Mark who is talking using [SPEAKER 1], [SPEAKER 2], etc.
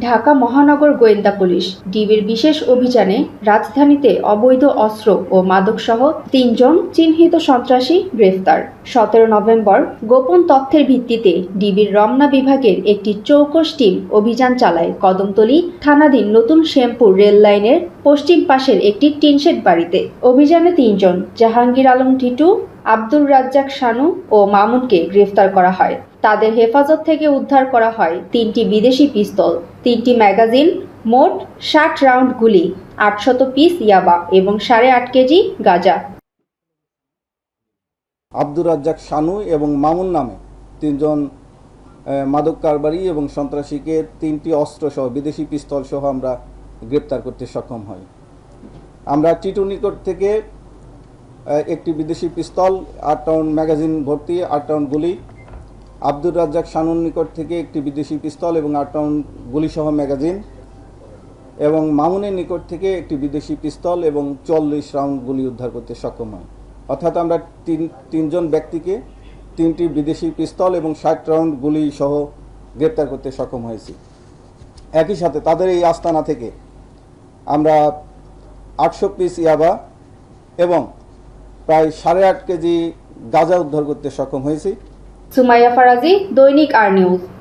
[SPEAKER 1] ঢাকা মহানগর গোয়েন্দা পুলিশ। ডিবির বিশেষ অভিযানে রাজধানীতে অবৈধ অস্ত্র ও মাদকসহ তিনজন চিহ্নিত সন্ত্রাসী গ্রেফতার। সতেরো নভেম্বর গোপন তথ্যের ভিত্তিতে ডিবির রমনা বিভাগের একটি চৌকস টিম অভিযান চালায়। কদমতলী থানাধীন নতুন শ্যামপুর রেল লাইনের পশ্চিম পাশের একটি টিনশেড বাড়িতে। অভিযানে তিনজন, জাহাঙ্গীর আলম টিটু, আব্দুর রাজ্জাক শানু ও মামুনকে গ্রেফতার করা হয়। তাদের হেফাজত থেকে উদ্ধার করা হয় তিনটি বিদেশি পিস্তল, তিনটি ম্যাগাজিন, মোট ষাট রাউন্ড গুলি, আটশত পিস ইয়াবা এবং সাড়ে আট কেজি গাঁজা।
[SPEAKER 2] আব্দুর রাজ্জাক শানু এবং মামুন নামে তিনজন মাদক কারবারি এবং সন্ত্রাসীকে তিনটি অস্ত্রসহ বিদেশি পিস্তল সহ আমরা গ্রেপ্তার করতে সক্ষম হই। আমরা টিটু নিকট থেকে একটি বিদেশি পিস্তল, আট রাউন্ড ম্যাগাজিন ভর্তি, আট রাউন্ড গুলি আব্দুর রাজ্জাক শানুর নিকট থেকে একটি বিদেশি পিস্তল এবং আট রাউন্ড গুলিসহ ম্যাগাজিন এবং মামুনের নিকট থেকে একটি বিদেশি পিস্তল এবং চল্লিশ রাউন্ড গুলি উদ্ধার করতে সক্ষম হয়। অর্থাৎ আমরা তিন, তিনজন ব্যক্তিকে তিনটি বিদেশি পিস্তল এবং ষাট রাউন্ড গুলি সহ গ্রেপ্তার করতে সক্ষম হয়েছি। একই সাথে তাদের এই আস্তানা থেকে আমরা আটশো পিস ইয়াবা এবং প্রায় সাড়ে আট কেজি গাঁজা উদ্ধার করতে সক্ষম হয়েছি।
[SPEAKER 1] সুমাইয়া ফারাজি দৈনিক আর নিউজ।